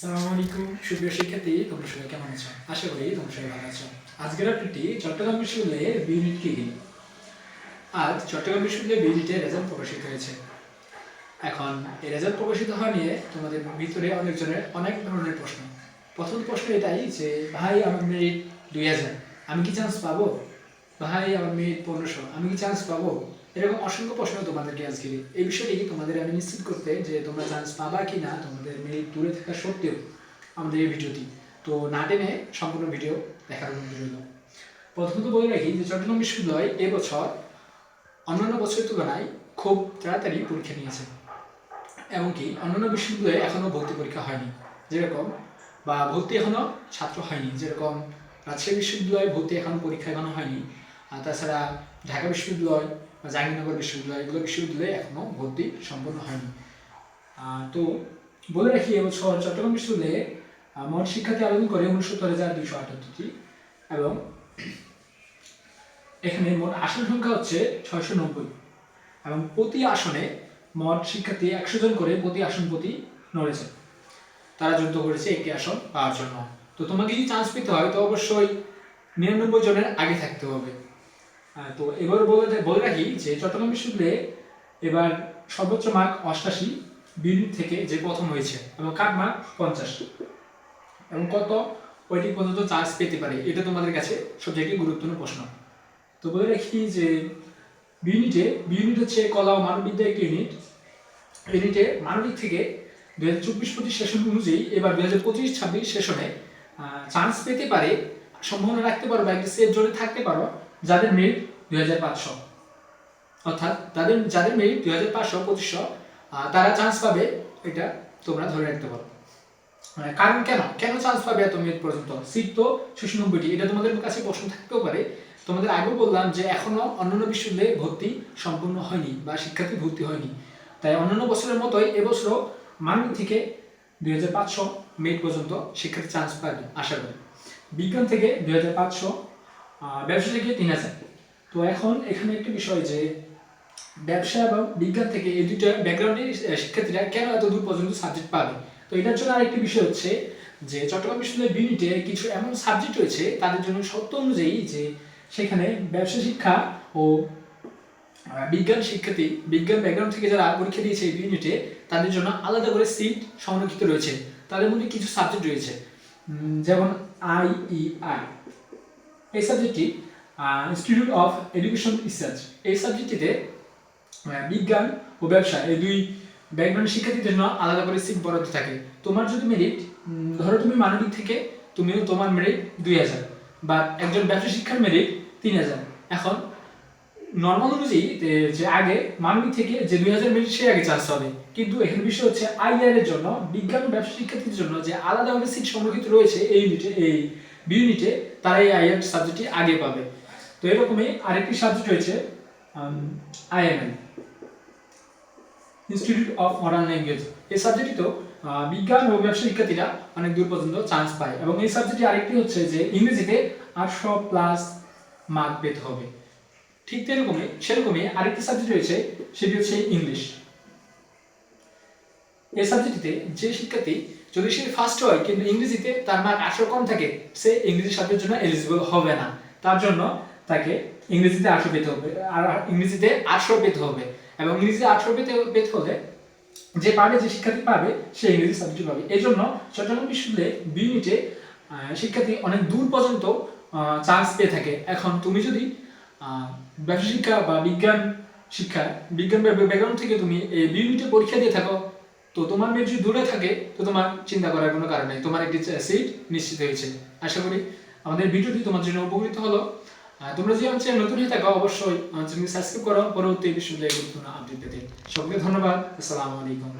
আসসালামু আলাইকুম সুপ্রিয় শিক্ষার্থী, তোমরা সবাই কেমন আছো? আশা করি তোমরা সবাই ভালো আছো। আজকের আপডেটটি চট্টগ্রাম বিশ্ববিদ্যালয়ের বিউনিট কি আজ চট্টগ্রাম বিশ্ববিদ্যালয়ের বিউনিটের রেজাল্ট প্রকাশিত হয়েছে। এখন এই রেজাল্ট প্রকাশিত হওয়া নিয়ে তোমাদের ভিতরে অনেকজনের অনেক ধরনের প্রশ্ন। প্রথম প্রশ্ন এটাই যে, ভাই, আমার মেরিট দুই হাজার, আমি কি চান্স পাবো? ভাই, আমার মেরিট পনেরোশো, আমি কি চান্স পাবো? এরকম অসংখ্য প্রশ্ন তোমাদেরকে আজকে এই বিষয়টি তোমাদের আমি নিশ্চিত করতে যে তোমরা চান্স পাবা কি না তোমাদের মেরিট দূরে থাকা সত্ত্বেও আমাদের এই ভিডিওটি। তো না টেনে সম্পূর্ণ ভিডিও দেখার রইল। প্রথমত বলে রাখি যে চট্টগ্রাম বিশ্ববিদ্যালয় এবছর অন্যান্য বছরের তুলনায় খুব তাড়াতাড়ি পরীক্ষা নিয়েছে। এমনকি অন্যান্য বিশ্ববিদ্যালয়ে এখনও ভর্তি পরীক্ষা হয়নি। যেরকম বা ভর্তি এখনও ছাত্র হয়নি। যেরকম রাজশাহী বিশ্ববিদ্যালয়ে ভর্তি এখনও পরীক্ষা এখনও হয়নি। আর তাছাড়া ঢাকা বিশ্ববিদ্যালয় জাহাঙ্গীরনগর বিশ্ববিদ্যালয়, এগুলো বিশ্ববিদ্যালয়ে এখনও ভর্তি সম্পন্ন হয়নি। তো বলে রাখি এবছর চট্টগ্রাম বিশ্ববিদ্যালয়ে মোট শিক্ষার্থী আবেদন করে উনসত্তর হাজার দুইশো আটাত্তরটি এবং এখানে মোট আসন সংখ্যা হচ্ছে ছয়শো নব্বই এবং প্রতি আসনে মোট শিক্ষার্থী একশো জন করে প্রতি আসন প্রতি নড়েছে। তারা যুদ্ধ করেছে একটি আসন পাওয়ার জন্য। তো তোমাকে যদি চান্স পেতে হয়, তো অবশ্যই নিরানব্বই জনের আগে থাকতে হবে। তো এবার বলে বলে রাখি যে চট্টগ্রাম বিশ্ববিদ্যালয়ে এবার সর্বোচ্চ মার্ক অষ্টাশি বিউনিট থেকে যে প্রথম হয়েছে, এবং কাট মার্ক পঞ্চাশ। এবং কত? ওইটি পর্যন্ত চান্স পেতে পারে, এটা তোমাদের কাছে সবচেয়ে গুরুত্বপূর্ণ প্রশ্ন। তো বলে রাখি যে বিউনিটে বিউনিট হচ্ছে কলা ও মানববিদ্যা একটি ইউনিট ইউনিটে মানবিক থেকে দু হাজার চব্বিশ পঁচিশ সেশন অনুযায়ী এবার দু হাজার পঁচিশ ছাব্বিশ সেশনে চান্স পেতে পারে, সম্ভাবনা রাখতে পারো বা একটি সেফ জোনে থাকতে পারো। যাদের মেরিট দুই হাজার পাঁচশো। অর্থাৎ তাদের, যাদের মেরিট দুই হাজার পাঁচশো পঁচিশশো তারা চান্স পাবে এটা তোমরা ধরে রাখতে পারো। মানে কারণ কেন? কেন চান্স পাবে এত মেরিট পর্যন্ত? সিট তো ছিয়ানব্বইটি এটা তোমাদের কাছে প্রশ্ন থাকতেও পারে। তোমাদের আগেও বললাম যে এখনও অন্যান্য বিশ্ববিদ্যালয়ে ভর্তি সম্পূর্ণ হয়নি বা শিক্ষার্থী ভর্তি হয়নি। তাই অন্যান্য বছরের মতোই এবছরও মানবিক থেকে দুই হাজার পাঁচশো মেরিট পর্যন্ত শিক্ষার্থী চান্স পাবে, আশা করি। বিজ্ঞান থেকে দুই হাজার পাঁচশো ব্যবসা থেকে তিন হাজার। তো এখন এখানে একটি বিষয় যে ব্যবসা এবং বিজ্ঞান থেকে এই দুইটা ব্যাকগ্রাউন্ডের শিক্ষার্থীরা কেন এত দূর পর্যন্ত সাবজেক্ট পাবে? তো এটার জন্য আরেকটি বিষয় হচ্ছে যে চট্টগ্রাম বিশ্ববিদ্যালয়ের বিউনিটে কিছু এমন সাবজেক্ট রয়েছে তাদের জন্য সত্য অনুযায়ী যে সেখানে ব্যবসা শিক্ষা ও বিজ্ঞান শিক্ষার্থী, বিজ্ঞান ব্যাকগ্রাউন্ড থেকে যারা পরীক্ষা দিয়েছে এই ইউনিটে তাদের জন্য আলাদা করে সিট সংরক্ষিত রয়েছে। তাদের মধ্যে কিছু সাবজেক্ট রয়েছে। যেমন আই ই আই এই সাবজেক্টটি ইনস্টিটিউট অফ এডুকেশন রিসার্চ এই সাবজেক্টটিতে বিজ্ঞান ও ব্যবসা এই দুই ব্যাকগ্রাউন্ড শিক্ষার্থীদের জন্য আলাদা করে সিট বরাদ্দ থাকে। তোমার যদি মেরিট ধরো তুমি মানবিক থেকে, তুমিও তোমার মেরিট দুই হাজার বা একজন ব্যবসা শিক্ষার মেরিট তিন হাজার। এখন নর্মাল অনুযায়ী যে আগে মানবিক থেকে যে দুই হাজার মেরিট সে আগে চান্স হবে। কিন্তু এখানে বিষয় হচ্ছে আইআর এর জন্য, বিজ্ঞান ব্যবসা শিক্ষার্থীদের জন্য যে আলাদাভাবে সিট সংরক্ষিত রয়েছে এই এই বি ইউনিটে তারা এই আইআর সাবজেক্টটি আগে পাবে। তো এরকমই আরেকটি সাবজেক্ট রয়েছে IML institute of modern language এই সাবজেক্টটিতেও আহ, বিজ্ঞান ও ব্যবসা শিক্ষার্থীরা অনেক দূর পর্যন্ত চান্স পায় এবং এই সাবজেক্টটি আরেকটি হচ্ছে যে ইংরেজিতে আটশো প্লাস মার্ক পেতে হবে। ঠিক তেরকমই সেরকমই আরেকটি সাবজেক্ট রয়েছে সেটি হচ্ছে ইংলিশ এই সাবজেক্টটিতে যে শিক্ষার্থী যদি সে ফার্স্ট হয়, কিন্তু ইংরেজিতে তার মার্ক আটশো কম থাকে, সে ইংরেজি সাবজেক্টের জন্য এলিজিবল হবে না। তার জন্য তাকে ইংরেজিতে আটশো পেতে হবে, আর ইংরেজিতে আটশো পেতে হবে। এবং ইংরেজিতে আটশো পেতে পেতে হলে যে পাবে, যে শিক্ষার্থী পাবে, সে ইংরেজি সাবজেক্ট পাবে। এই জন্য চট্টগ্রাম বিশ্ববিদ্যালয়ে বিউনিটে শিক্ষার্থী অনেক দূর পর্যন্ত চান্স পেয়ে থাকে। এখন তুমি যদি ব্যবসা শিক্ষা বা বিজ্ঞান শিক্ষা, বিজ্ঞান ব্যাকগ্রাউন্ড থেকে তুমি এই বিউনিটে পরীক্ষা দিয়ে থাকো তো তোমার মেয়ে যদি দূরে থাকে, তো তোমার চিন্তা করার কোনো কারণ নেই। তোমার একটি সিট নিশ্চিত হয়েছে। আশা করি আমাদের ভিডিওটি তোমার জন্য উপকৃত হলো। তোমরা যদি আমার চ্যানেল নতুন হয়ে থাকো, অবশ্যই আমার চ্যানেল সাবস্ক্রাইব করো। পরবর্তী বিশ্ববিদ্যালয় গুরুত্বপূর্ণ আপডেট পেতে। সকলকে ধন্যবাদ। আসসালামু আলাইকুম।